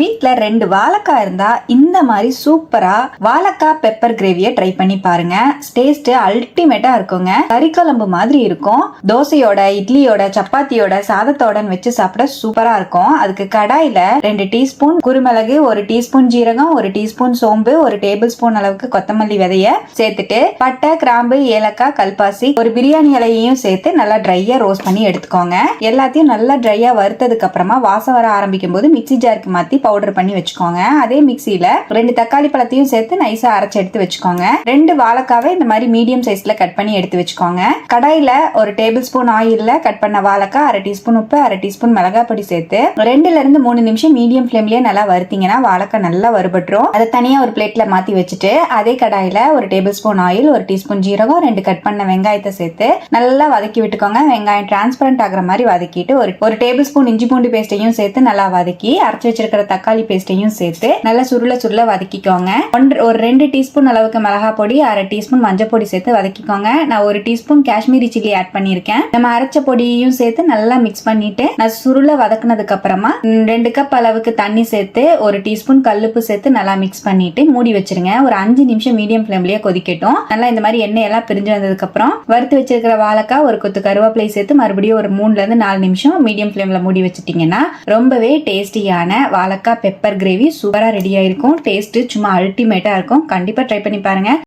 வீட்டில் ரெண்டு வாழைக்காய் இருந்தா இந்த மாதிரி சூப்பரா வாழைக்காய் பெப்பர் கிரேவியை ட்ரை பண்ணி பாருங்க. டேஸ்ட் அல்டிமேட்டா இருக்குங்க. கறிக்குழம்பு மாதிரி இருக்கும். தோசையோட இட்லியோட சப்பாத்தியோட சாதத்தோடன்னு வச்சு சாப்பிட சூப்பரா இருக்கும். அதுக்கு கடாயில ரெண்டு டீஸ்பூன் குருமிளகு ஒரு டீஸ்பூன் ஜீரகம் ஒரு டீஸ்பூன் சோம்பு ஒரு டேபிள் ஸ்பூன் அளவுக்கு கொத்தமல்லி விதைய சேர்த்துட்டு பட்டை கிராம்பு ஏலக்காய் கல்பாசி ஒரு பிரியாணி இலையையும் சேர்த்து நல்லா ட்ரையா ரோஸ்ட் பண்ணி எடுத்துக்கோங்க. எல்லாத்தையும் நல்லா ட்ரையா வறுத்ததுக்கு அப்புறமா வாசம் வர ஆரம்பிக்கும் போது மிக்ஸி ஜாருக்கு மாத்தி பவுடர் பண்ணி வச்சுக்கோங்க. அதே மிக்சியில் ரெண்டு தக்காளி பழத்தையும் சேர்த்து நைஸா அரைச்சு எடுத்து வச்சுக்கோங்க. ரெண்டு வாழைக்காவை இந்த மாதிரி மீடியம் சைஸ்ல கட் பண்ணி எடுத்து வச்சுக்கோங்க. கடாயில ஒரு டேபிள் ஸ்பூன் ஆயில்ல கட் பண்ண வாழைக்காய் அரை டீஸ்பூன் உப்பு அரை டீஸ்பூன் மிளகாப்பொடி சேர்த்து ரெண்டுல இருந்து மூணு நிமிஷம் மீடியம் ஃப்ளேம்லயே நல்லா வறுத்தீங்கன்னா வாழைக்காய் நல்லா வறுபட்டுரும். அதை தனியா ஒரு பிளேட்ல மாத்தி வச்சுட்டு அதே கடாயில ஒரு டேபிள் ஸ்பூன் ஆயில் ஒரு டீஸ்பூன் ஜீரகம் ரெண்டு கட் பண்ண வெங்காயத்தை சேர்த்து நல்லா வதக்கி விட்டுக்கோங்க. வெங்காயம் டிரான்ஸ்பரண்ட் ஆகிற மாதிரி வதக்கிட்டு ஒரு ஒரு டேபிள் ஸ்பூன் இஞ்சி பூண்டு பேஸ்ட்டையும் சேர்த்து நல்லா வதக்கி அரைச்சு வச்சிருக்கிற தக்காளி பேஸ்ட்டையும் சேர்த்து நல்லா சுருள சுருள வதக்கிக்கோங்க. ஒன்று ஒரு ரெண்டு டீஸ்பூன் அளவுக்கு மிளகா பொடி அரை டீஸ்பூன் மஞ்சள் பொடி சேர்த்து வதக்கிக்கோங்க. நான் ஒரு டீஸ்பூன் காஷ்மீரி சில்லி ஆட் பண்ணியிருக்கேன். நம்ம அரைச்ச பொடியையும் சேர்த்து நல்லா மிக்ஸ் பண்ணிட்டு நான் சுருள வதக்குனதுக்கு அப்புறமா ரெண்டு கப் அளவுக்கு தண்ணி சேர்த்து ஒரு டீஸ்பூன் கல்லுப்பு சேர்த்து நல்லா மிக்ஸ் பண்ணிட்டு மூடி வச்சிருங்க. ஒரு அஞ்சு நிமிஷம் மீடியம் ஃப்ளேம்லயே கொதிக்கட்டும். நல்லா இந்த மாதிரி எண்ணெய் எல்லாம் பிரிஞ்சு வந்ததுக்கு அப்புறம் வறுத்து வச்சிருக்கிற வாழைக்காய் ஒரு கொத்து கருவேப்பிலை சேர்த்து மறுபடியும் ஒரு மூணுல இருந்து நாலு நிமிஷம் மீடியம் ஃப்ளேம்ல மூடி வச்சிட்டீங்கன்னா ரொம்பவே டேஸ்டியான வாழைக்காய் பெப்பர் கிரேவி சூப்பராக ரெடி ஆயிருக்கும். டேஸ்ட் சும்மா அல்டிமேட்டா இருக்கும். கண்டிப்பா ட்ரை பண்ணி பாருங்க.